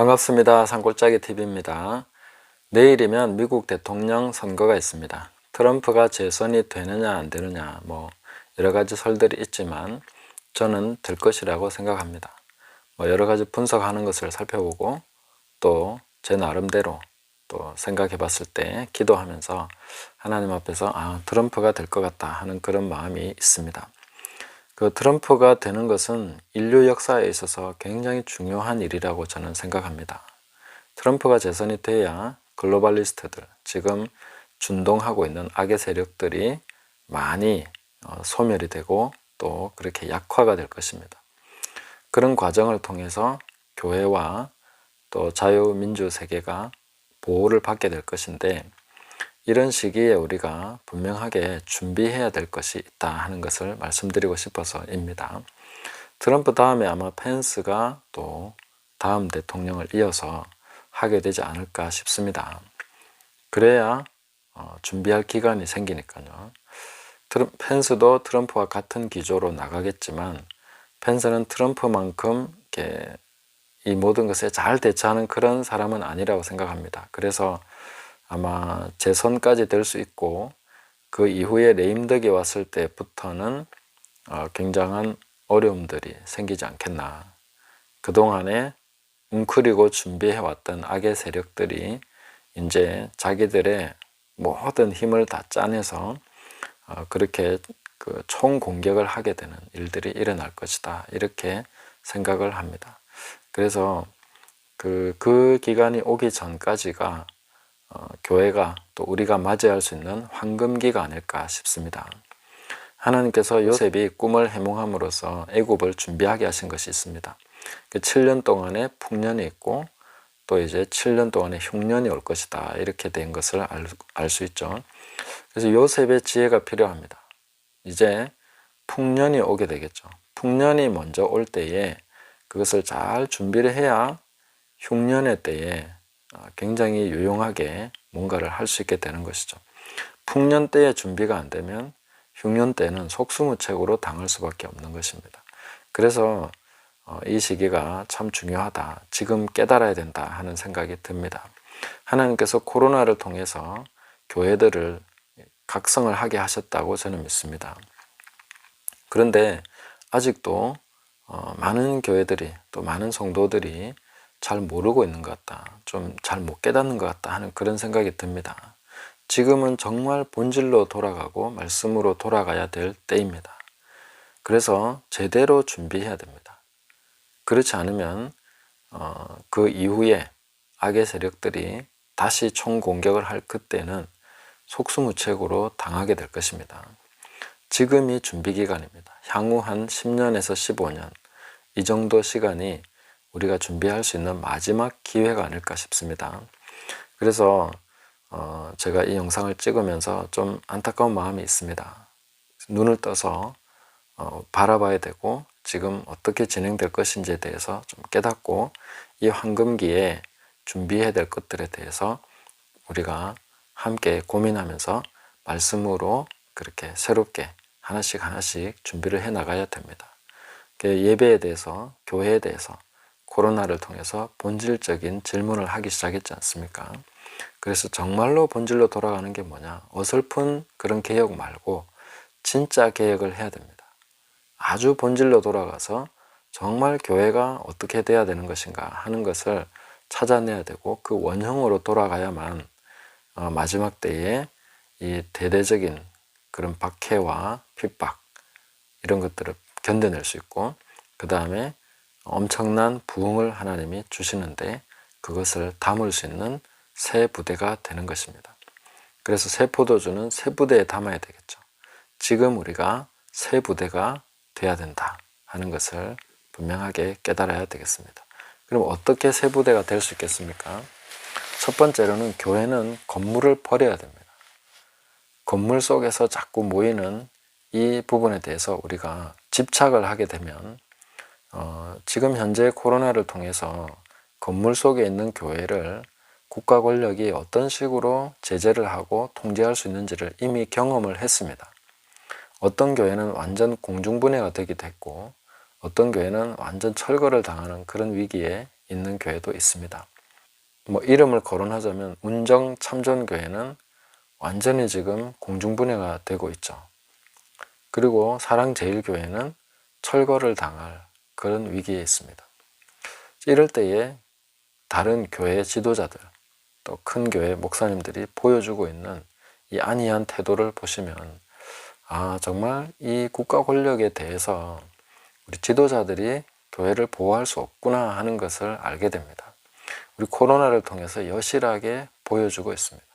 반갑습니다. 산골짜기 TV입니다. 내일이면 미국 대통령 선거가 있습니다. 트럼프가 재선이 되느냐 안 되느냐 뭐 여러 가지 설들이 있지만 저는 될 것이라고 생각합니다. 뭐 여러 가지 분석하는 것을 살펴보고 또 제 나름대로 또 생각해 봤을 때 기도하면서 하나님 앞에서 아 트럼프가 될 것 같다 하는 그런 마음이 있습니다. 그 트럼프가 되는 것은 인류 역사에 있어서 굉장히 중요한 일이라고 저는 생각합니다. 트럼프가 재선이 돼야 글로벌리스트들, 지금 준동하고 있는 악의 세력들이 많이 어, 소멸이 되고 또 그렇게 약화가 될 것입니다. 그런 과정을 통해서 교회와 또 자유민주 세계가 보호를 받게 될 것인데 이런 시기에 우리가 분명하게 준비해야 될 것이 있다 하는 것을 말씀드리고 싶어서입니다. 트럼프 다음에 아마 펜스가 또 다음 대통령을 이어서 하게 되지 않을까 싶습니다. 그래야 어, 준비할 기간이 생기니까요. 트럼, 펜스도 트럼프와 같은 기조로 나가겠지만 펜스는 트럼프만큼 이렇게 이 모든 것에 잘 대처하는 그런 사람은 아니라고 생각합니다. 그래서 아마 재선까지 될 수 있고 그 이후에 레임덕이 왔을 때부터는 어, 굉장한 어려움들이 생기지 않겠나. 그동안에 웅크리고 준비해왔던 악의 세력들이 이제 자기들의 모든 힘을 다 짜내서 어, 그렇게 그 총공격을 하게 되는 일들이 일어날 것이다. 이렇게 생각을 합니다. 그래서 그, 그 기간이 오기 전까지가 어, 교회가 또 우리가 맞이할 수 있는 황금기가 아닐까 싶습니다. 하나님께서 요셉이 꿈을 해몽함으로써 애굽을 준비하게 하신 것이 있습니다. 그 7년 동안의 풍년이 있고 또 이제 7년 동안의 흉년이 올 것이다. 이렇게 된 것을 알 수 있죠. 그래서 요셉의 지혜가 필요합니다. 이제 풍년이 오게 되겠죠. 풍년이 먼저 올 때에 그것을 잘 준비를 해야 흉년의 때에 굉장히 유용하게 뭔가를 할 수 있게 되는 것이죠. 풍년 때에 준비가 안 되면 흉년 때는 속수무책으로 당할 수밖에 없는 것입니다. 그래서 어, 이 시기가 참 중요하다. 지금 깨달아야 된다 하는 생각이 듭니다. 하나님께서 코로나를 통해서 교회들을 각성을 하게 하셨다고 저는 믿습니다. 그런데 아직도 어, 많은 교회들이 또 많은 성도들이 잘 모르고 있는 것 같다. 좀 잘 못 깨닫는 것 같다 하는 그런 생각이 듭니다. 지금은 정말 본질로 돌아가고 말씀으로 돌아가야 될 때입니다. 그래서 제대로 준비해야 됩니다. 그렇지 않으면 어, 그 이후에 악의 세력들이 다시 총공격을 할 그때는 속수무책으로 당하게 될 것입니다. 지금이 준비 기간입니다. 향후 한 10년에서 15년 이 정도 시간이 우리가 준비할 수 있는 마지막 기회가 아닐까 싶습니다. 그래서 어 제가 이 영상을 찍으면서 좀 안타까운 마음이 있습니다. 눈을 떠서 어 바라봐야 되고 지금 어떻게 진행될 것인지에 대해서 좀 깨닫고 이 황금기에 준비해야 될 것들에 대해서 우리가 함께 고민하면서 말씀으로 그렇게 새롭게 하나씩 하나씩 준비를 해 나가야 됩니다. 예배에 대해서, 교회에 대해서 코로나를 통해서 본질적인 질문을 하기 시작했지 않습니까? 그래서 정말로 본질로 돌아가는 게 뭐냐? 어설픈 그런 개혁 말고 진짜 개혁을 해야 됩니다. 아주 본질로 돌아가서 정말 교회가 어떻게 돼야 되는 것인가 하는 것을 찾아내야 되고 그 원형으로 돌아가야만 어, 마지막 때에 이 대대적인 그런 박해와 핍박 이런 것들을 견뎌낼 수 있고 그 다음에 엄청난 부흥을 하나님이 주시는데 그것을 담을 수 있는 새 부대가 되는 것입니다. 그래서 새 포도주는 새 부대에 담아야 되겠죠. 지금 우리가 새 부대가 돼야 된다 하는 것을 분명하게 깨달아야 되겠습니다. 그럼 어떻게 새 부대가 될 수 있겠습니까? 첫 번째로는 교회는 건물을 버려야 됩니다. 건물 속에서 자꾸 모이는 이 부분에 대해서 우리가 집착을 하게 되면 어, 지금 현재 코로나를 통해서 건물 속에 있는 교회를 국가 권력이 어떤 식으로 제재를 하고 통제할 수 있는지를 이미 경험을 했습니다. 어떤 교회는 완전 공중분해가 되기도 했고 어떤 교회는 완전 철거를 당하는 그런 위기에 있는 교회도 있습니다. 뭐 이름을 거론하자면 운정 참전교회는 완전히 지금 공중분해가 되고 있죠. 그리고 사랑제일교회는 철거를 당할 그런 위기에 있습니다. 이럴 때에 다른 교회 지도자들 또 큰 교회 목사님들이 보여주고 있는 이 안이한 태도를 보시면 아 정말 이 국가 권력에 대해서 우리 지도자들이 교회를 보호할 수 없구나 하는 것을 알게 됩니다. 우리 코로나를 통해서 여실하게 보여주고 있습니다.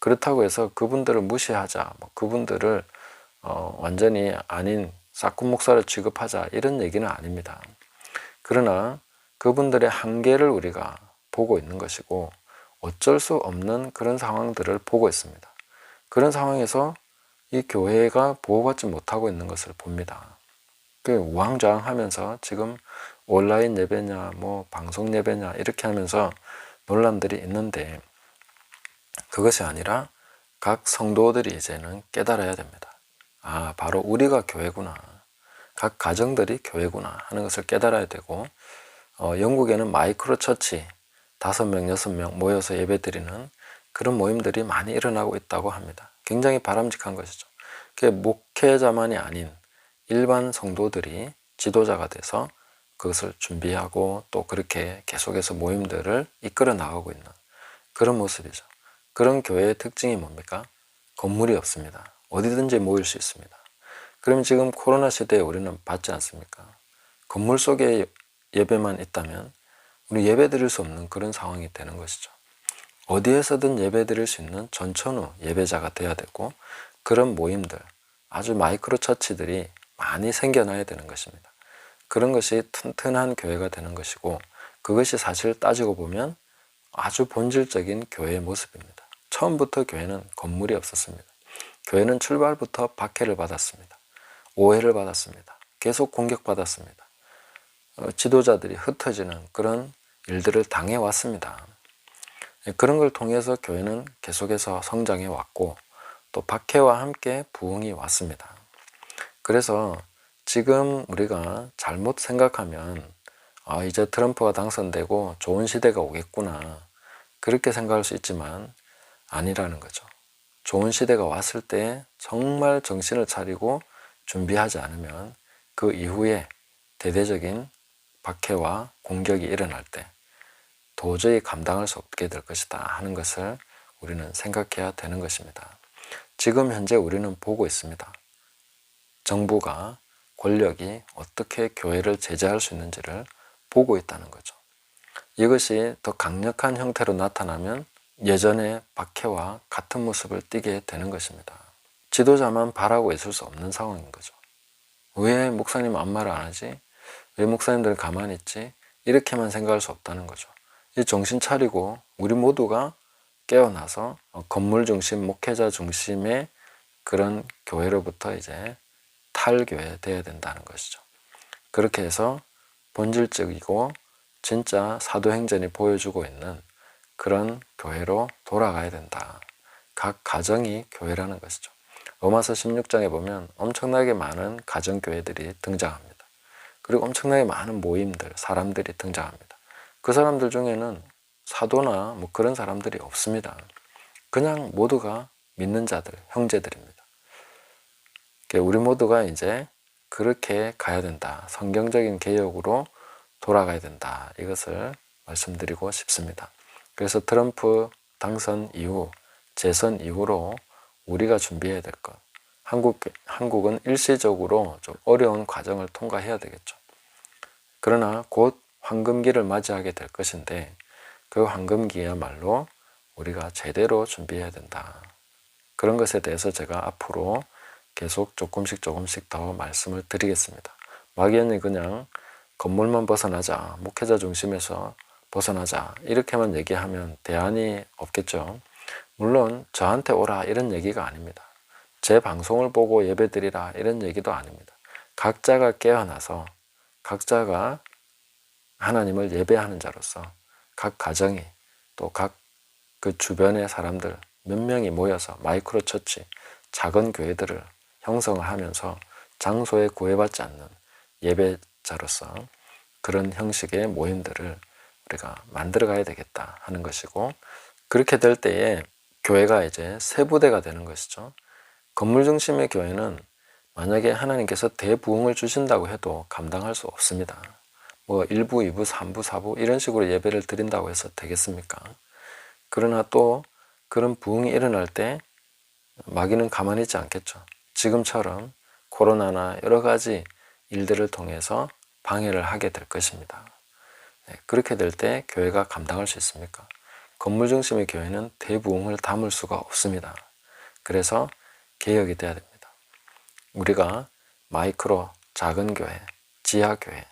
그렇다고 해서 그분들을 무시하자, 뭐 그분들을 어, 완전히 아닌 싹군 목사를 취급하자 이런 얘기는 아닙니다. 그러나 그분들의 한계를 우리가 보고 있는 것이고 어쩔 수 없는 그런 상황들을 보고 있습니다. 그런 상황에서 이 교회가 보호받지 못하고 있는 것을 봅니다. 그 우왕좌왕하면서 지금 온라인 예배냐, 뭐 방송 예배냐 이렇게 하면서 논란들이 있는데 그것이 아니라 각 성도들이 이제는 깨달아야 됩니다. 아, 바로 우리가 교회구나. 각 가정들이 교회구나 하는 것을 깨달아야 되고, 어, 영국에는 마이크로 처치, 다섯 명, 여섯 명 모여서 예배 드리는 그런 모임들이 많이 일어나고 있다고 합니다. 굉장히 바람직한 것이죠. 그게 목회자만이 아닌 일반 성도들이 지도자가 돼서 그것을 준비하고 또 그렇게 계속해서 모임들을 이끌어 나가고 있는 그런 모습이죠. 그런 교회의 특징이 뭡니까? 건물이 없습니다. 어디든지 모일 수 있습니다. 그럼 지금 코로나 시대에 우리는 받지 않습니까? 건물 속에 예배만 있다면 우리 예배 드릴 수 없는 그런 상황이 되는 것이죠. 어디에서든 예배 드릴 수 있는 전천후 예배자가 돼야 되고 그런 모임들, 아주 마이크로 처치들이 많이 생겨나야 되는 것입니다. 그런 것이 튼튼한 교회가 되는 것이고 그것이 사실 따지고 보면 아주 본질적인 교회의 모습입니다. 처음부터 교회는 건물이 없었습니다. 교회는 출발부터 박해를 받았습니다. 오해를 받았습니다. 계속 공격받았습니다. 어, 지도자들이 흩어지는 그런 일들을 당해왔습니다. 예, 그런 걸 통해서 교회는 계속해서 성장해 왔고 또 박해와 함께 부흥이 왔습니다. 그래서 지금 우리가 잘못 생각하면 아, 이제 트럼프가 당선되고 좋은 시대가 오겠구나. 그렇게 생각할 수 있지만 아니라는 거죠. 좋은 시대가 왔을 때 정말 정신을 차리고 준비하지 않으면 그 이후에 대대적인 박해와 공격이 일어날 때 도저히 감당할 수 없게 될 것이다 하는 것을 우리는 생각해야 되는 것입니다. 지금 현재 우리는 보고 있습니다. 정부가 권력이 어떻게 교회를 제재할 수 있는지를 보고 있다는 거죠. 이것이 더 강력한 형태로 나타나면 예전의 박해와 같은 모습을 띠게 되는 것입니다. 지도자만 바라고 있을 수 없는 상황인 거죠. 왜 목사님 아무 말안 하지? 왜 목사님들은 가만히 있지? 이렇게만 생각할 수 없다는 거죠. 이 정신 차리고 우리 모두가 깨어나서 건물 중심, 목회자 중심의 그런 교회로부터 이제 탈교회 되어야 된다는 것이죠. 그렇게 해서 본질적이고 진짜 사도행전이 보여주고 있는 그런 교회로 돌아가야 된다. 각 가정이 교회라는 것이죠. 로마서 16장에 보면 엄청나게 많은 가정교회들이 등장합니다. 그리고 엄청나게 많은 모임들, 사람들이 등장합니다. 그 사람들 중에는 사도나 뭐 그런 사람들이 없습니다. 그냥 모두가 믿는 자들, 형제들입니다. 우리 모두가 이제 그렇게 가야 된다. 성경적인 개혁으로 돌아가야 된다. 이것을 말씀드리고 싶습니다. 그래서 트럼프 당선 이후, 재선 이후로 우리가 준비해야 될 것. 한국, 한국은 일시적으로 좀 어려운 과정을 통과해야 되겠죠. 그러나 곧 황금기를 맞이하게 될 것인데 그 황금기야말로 우리가 제대로 준비해야 된다. 그런 것에 대해서 제가 앞으로 계속 조금씩 조금씩 더 말씀을 드리겠습니다. 막연히 그냥 건물만 벗어나자, 목회자 중심에서 벗어나자 이렇게만 얘기하면 대안이 없겠죠. 물론 저한테 오라 이런 얘기가 아닙니다. 제 방송을 보고 예배드리라 이런 얘기도 아닙니다. 각자가 깨어나서 각자가 하나님을 예배하는 자로서 각 가정이 또 각 그 주변의 사람들 몇 명이 모여서 마이크로 처치 작은 교회들을 형성을 하면서 장소에 구애받지 않는 예배자로서 그런 형식의 모임들을 우리가 만들어 가야 되겠다 하는 것이고 그렇게 될 때에 교회가 이제 세부대가 되는 것이죠. 건물 중심의 교회는 만약에 하나님께서 대부흥을 주신다고 해도 감당할 수 없습니다. 뭐 1부, 2부, 3부, 4부 이런 식으로 예배를 드린다고 해서 되겠습니까? 그러나 또 그런 부흥이 일어날 때 마귀는 가만히 있지 않겠죠. 지금처럼 코로나나 여러 가지 일들을 통해서 방해를 하게 될 것입니다. 네, 그렇게 될 때 교회가 감당할 수 있습니까? 건물 중심의 교회는 대부흥을 담을 수가 없습니다. 그래서 개혁이 돼야 됩니다. 우리가 마이크로 작은 교회, 지하 교회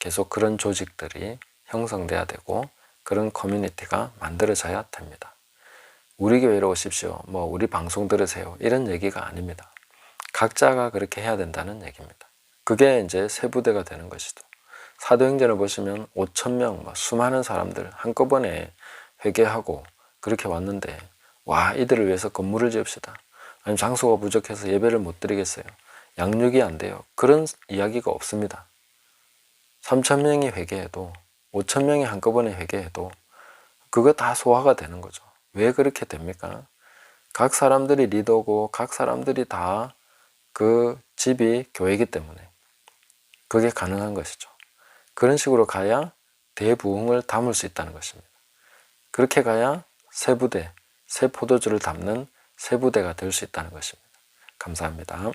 계속 그런 조직들이 형성돼야 되고 그런 커뮤니티가 만들어져야 됩니다. 우리 교회로 오십시오. 뭐 우리 방송 들으세요. 이런 얘기가 아닙니다. 각자가 그렇게 해야 된다는 얘기입니다. 그게 이제 세부대가 되는 것이죠. 사도행전을 보시면 5천 명, 뭐 수많은 사람들 한꺼번에 회개하고 그렇게 왔는데 와 이들을 위해서 건물을 지읍시다. 아니면 장소가 부족해서 예배를 못 드리겠어요. 양육이 안 돼요. 그런 이야기가 없습니다. 3천 명이 회개해도 5천 명이 한꺼번에 회개해도 그거 다 소화가 되는 거죠. 왜 그렇게 됩니까? 각 사람들이 리더고 각 사람들이 다 그 집이 교회이기 때문에 그게 가능한 것이죠. 그런 식으로 가야 대부흥을 담을 수 있다는 것입니다. 그렇게 가야 새 부대, 새 포도주를 담는 새 부대가 될 수 있다는 것입니다. 감사합니다.